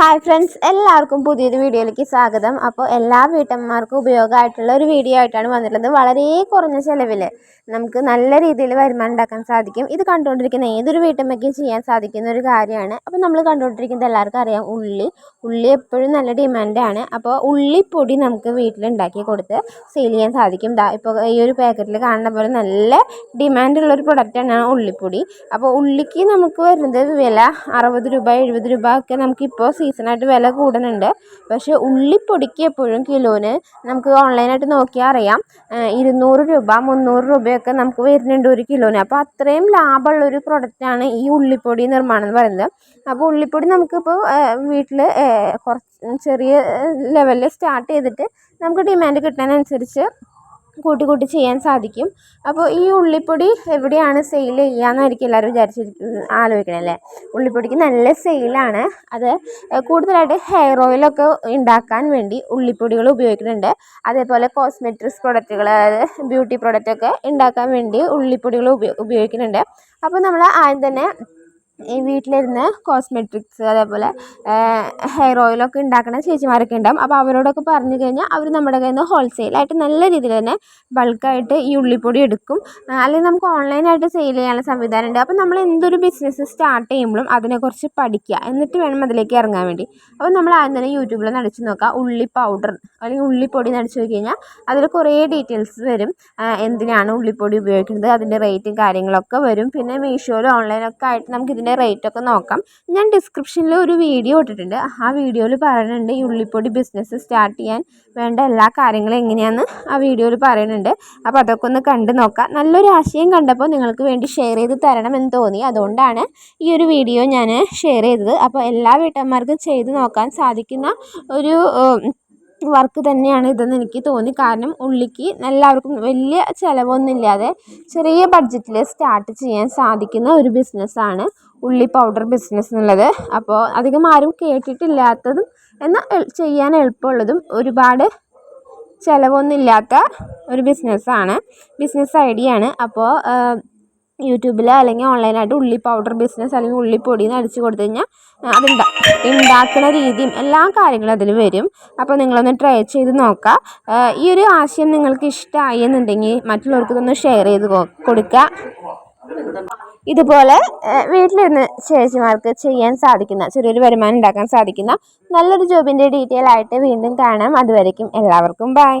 Hi friends എല്ലാവർക്കും പുതിയൊരു വീഡിയോയിലേക്ക് സ്വാഗതം. അപ്പോൾ എല്ലാ വീട്ടമ്മമാർക്കും ഉപയോഗമായിട്ടുള്ള ഒരു വീഡിയോ ആയിട്ടാണ് വന്നിട്ടുള്ളത്. വളരെ കുറഞ്ഞ ചിലവിൽ നമുക്ക് നല്ല രീതിയിൽ വരുമാനം ഉണ്ടാക്കാൻ സാധിക്കും. ഇത് കണ്ടുകൊണ്ടിരിക്കുന്ന ഏതൊരു വീട്ടമ്മയ്ക്കും ചെയ്യാൻ സാധിക്കുന്ന ഒരു കാര്യമാണ്. അപ്പോൾ നമ്മൾ കണ്ടുകൊണ്ടിരിക്കുന്നത് എല്ലാവർക്കും അറിയാം ഉള്ളി. ഉള്ളി എപ്പോഴും നല്ല ഡിമാൻഡാണ് അപ്പോൾ ഉള്ളിപ്പൊടി നമുക്ക് വീട്ടിലുണ്ടാക്കി കൊടുത്ത് സെയിൽ ചെയ്യാൻ സാധിക്കും. ദാ ഇപ്പോൾ ഈ ഒരു പാക്കറ്റിൽ കാണുന്ന പോലെ നല്ല ഡിമാൻഡുള്ള ഒരു പ്രൊഡക്റ്റാണ് ഉള്ളിപ്പൊടി. അപ്പോൾ ഉള്ളിക്ക് നമുക്ക് വരുന്നത് വില അറുപത് രൂപ എഴുപത് രൂപ ഒക്കെ നമുക്കിപ്പോൾ സീസണായിട്ട് വില കൂടുന്നുണ്ട് പക്ഷേ ഉള്ളിപ്പൊടിക്ക് എപ്പോഴും കിലോന് നമുക്ക് ഓൺലൈനായിട്ട് നോക്കിയാൽ അറിയാം. ഇരുന്നൂറ് രൂപ മുന്നൂറ് രൂപയൊക്കെ നമുക്ക് വരുന്നുണ്ട് ഒരു കിലോന്. അപ്പോൾ അത്രയും ലാഭമുള്ളൊരു പ്രൊഡക്റ്റാണ് ഈ ഉള്ളിപ്പൊടി നിർമ്മാണം എന്ന് പറയുന്നത്. അപ്പോൾ ഉള്ളിപ്പൊടി നമുക്കിപ്പോൾ വീട്ടിൽ കുറച്ച് ചെറിയ ലെവലിൽ സ്റ്റാർട്ട് ചെയ്തിട്ട് നമുക്ക് ഡിമാൻഡ് കിട്ടുന്നതിനനുസരിച്ച് കൂട്ടി കൂട്ടി ചെയ്യാൻ സാധിക്കും. അപ്പോൾ ഈ ഉള്ളിപ്പൊടി എവിടെയാണ് സെയിൽ ചെയ്യാമെന്നായിരിക്കും എല്ലാവരും വിചാരിച്ചിരിക്കുന്നത് ആലോചിക്കണേ അല്ലേ ഉള്ളിപ്പൊടിക്ക് നല്ല സെയിലാണ് അത് കൂടുതലായിട്ട് ഹെയർ ഓയിലൊക്കെ ഉണ്ടാക്കാൻ വേണ്ടി ഉള്ളിപ്പൊടികൾ ഉപയോഗിക്കുന്നുണ്ട്. അതേപോലെ കോസ്മെറ്റിക്സ് പ്രൊഡക്റ്റുകൾ അതായത് ബ്യൂട്ടി പ്രൊഡക്റ്റൊക്കെ ഉണ്ടാക്കാൻ വേണ്ടി ഉള്ളിപ്പൊടികൾ ഉപയോഗിക്കുന്നുണ്ട്. അപ്പോൾ നമ്മൾ ആദ്യം തന്നെ ഈ വീട്ടിലിരുന്ന് കോസ്മെറ്റിക്സ് അതേപോലെ ഹെയർ ഓയിലൊക്കെ ഉണ്ടാക്കുന്ന ചേച്ചിമാരൊക്കെ ഉണ്ടാവും. അപ്പോൾ അവരോടൊക്കെ പറഞ്ഞു കഴിഞ്ഞാൽ അവർ നമ്മുടെ കയ്യിൽ നിന്ന് ഹോൾസെയിലായിട്ട് നല്ല രീതിയിൽ തന്നെ ബൾക്കായിട്ട് ഈ ഉള്ളിപ്പൊടി എടുക്കും. അല്ലെങ്കിൽ നമുക്ക് ഓൺലൈനായിട്ട് സെയിൽ ചെയ്യാനുള്ള സംവിധാനം ഉണ്ട്. അപ്പോൾ നമ്മൾ എന്തൊരു ബിസിനസ് സ്റ്റാർട്ട് ചെയ്യുമ്പോഴും അതിനെക്കുറിച്ച് പഠിക്കുക. എന്നിട്ട് വേണം അതിലേക്ക് ഇറങ്ങാൻ വേണ്ടി. അപ്പോൾ നമ്മൾ ആദ്യം തന്നെ യൂട്യൂബിൽ നടിച്ച് നോക്കുക. ഉള്ളി പൗഡർ അല്ലെങ്കിൽ ഉള്ളിപ്പൊടി നടിച്ച് നോക്കി കഴിഞ്ഞാൽ അതിൽ കുറേ ഡീറ്റെയിൽസ് വരും. എന്തിനാണ് ഉള്ളിപ്പൊടി ഉപയോഗിക്കുന്നത് അതിന്റെ റേറ്റും കാര്യങ്ങളൊക്കെ വരും. പിന്നെ മീഷോയിലും ഓൺലൈനൊക്കെ ആയിട്ട് നമുക്ക് ഇതിന്റെ റേറ്റൊക്കെ നോക്കാം. ഞാൻ ഡിസ്ക്രിപ്ഷനിൽ ഒരു വീഡിയോ ഇട്ടിട്ടുണ്ട്. ആ വീഡിയോയിൽ പറയുന്നുണ്ട് ഈ ഉള്ളിപ്പൊടി ബിസിനസ് സ്റ്റാർട്ട് ചെയ്യാൻ വേണ്ട എല്ലാ കാര്യങ്ങളും എങ്ങനെയാണെന്ന് ആ വീഡിയോയിൽ പറയുന്നുണ്ട്. അപ്പോൾ അതൊക്കെ ഒന്ന് കണ്ടു നോക്കാം. നല്ലൊരു ആശയം കണ്ടപ്പോൾ നിങ്ങൾക്ക് വേണ്ടി ഷെയർ ചെയ്ത് തരണമെന്ന് തോന്നി. അതുകൊണ്ടാണ് ഈ ഒരു വീഡിയോ ഞാൻ ഷെയർ ചെയ്തത്. അപ്പോൾ എല്ലാ വീട്ടമ്മമാർക്കും ചെയ്ത് നോക്കാൻ സാധിക്കുന്ന ഒരു വർക്ക് തന്നെയാണ് ഇതെന്ന് എനിക്ക് തോന്നി. കാരണം ഉള്ളിക്ക് എല്ലാവർക്കും വലിയ ചിലവൊന്നുമില്ലാതെ ചെറിയ ബഡ്ജറ്റിൽ സ്റ്റാർട്ട് ചെയ്യാൻ സാധിക്കുന്ന ഒരു ബിസിനസ്സാണ് ഉള്ളി പൗഡർ ബിസിനസ് എന്നുള്ളത്. അപ്പോൾ അധികം ആരും കേട്ടിട്ടില്ലാത്തതും എന്നാൽ ചെയ്യാൻ എളുപ്പമുള്ളതും ഒരുപാട് ചിലവൊന്നുമില്ലാത്ത ഒരു ബിസിനസ്സാണ് ബിസിനസ് ഐഡിയ ആണ്. അപ്പോൾ യൂട്യൂബിൽ അല്ലെങ്കിൽ ഓൺലൈനായിട്ട് ഉള്ളി പൗഡർ ബിസിനസ് അല്ലെങ്കിൽ ഉള്ളിപ്പൊടി എന്ന് അടിച്ച് കൊടുത്തു കഴിഞ്ഞാൽ അതുണ്ടാ ഉണ്ടാക്കുന്ന രീതിയും എല്ലാ കാര്യങ്ങളും അതിൽ വരും. അപ്പോൾ നിങ്ങളൊന്ന് ട്രൈ ചെയ്ത് നോക്കുക ഈ ഒരു ആശയം നിങ്ങൾക്ക് ഇഷ്ടമായി എന്നുണ്ടെങ്കിൽ മറ്റുള്ളവർക്ക് ഇതൊന്ന് ഷെയർ ചെയ്ത് കൊടുക്കുക ഇതുപോലെ വീട്ടിലിരുന്ന് ചേച്ചിമാർക്ക് ചെയ്യാൻ സാധിക്കുന്ന ചെറിയൊരു വരുമാനം ഉണ്ടാക്കാൻ സാധിക്കുന്ന നല്ലൊരു ജോബിന്റെ ഡീറ്റെയിൽ ആയിട്ട് വീണ്ടും കാണാം. അതുവരേക്കും എല്ലാവർക്കും ബൈ